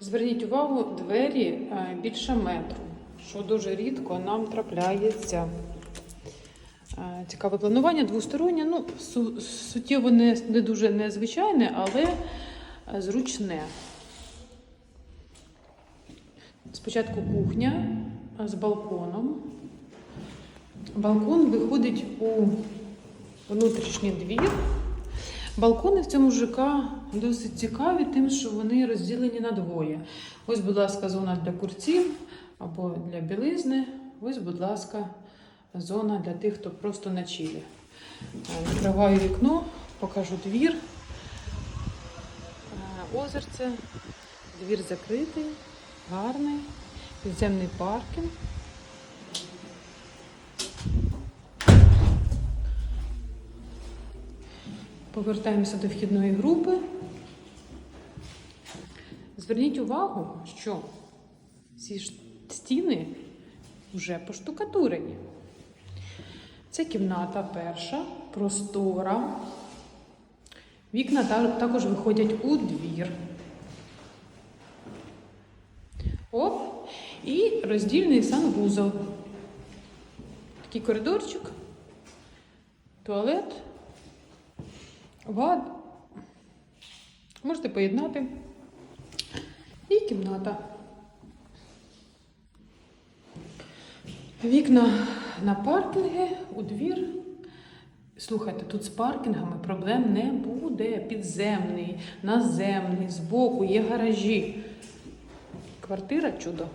Зверніть увагу, двері е, більше метру, що дуже рідко нам трапляється. Е, Цікаве планування двостороннє, ну, су- суттєво не, не дуже незвичайне, але е, зручне. Спочатку кухня з балконом. Балкон виходить у внутрішній двір. Балкони в цьому ЖК досить цікаві, тим, що вони розділені на двоє. Ось, будь ласка, зона для курців або для білизни. Ось, будь ласка, зона для тих, хто просто на чилі. Відкриваю вікно, покажу двір. Е, Озерце, двір закритий, гарний, підземний паркінг. Повертаємося до вхідної групи. Зверніть увагу, що ці стіни вже поштукатурені. Це кімната перша, простора. Вікна також виходять у двір. Оп, і роздільний санвузол. Такий коридорчик, туалет. Вад. Можете поєднати. І кімната. Вікна на паркінги, у двір. Слухайте, тут з паркінгами проблем не буде. Підземний, наземний, збоку є гаражі. Квартира чудо.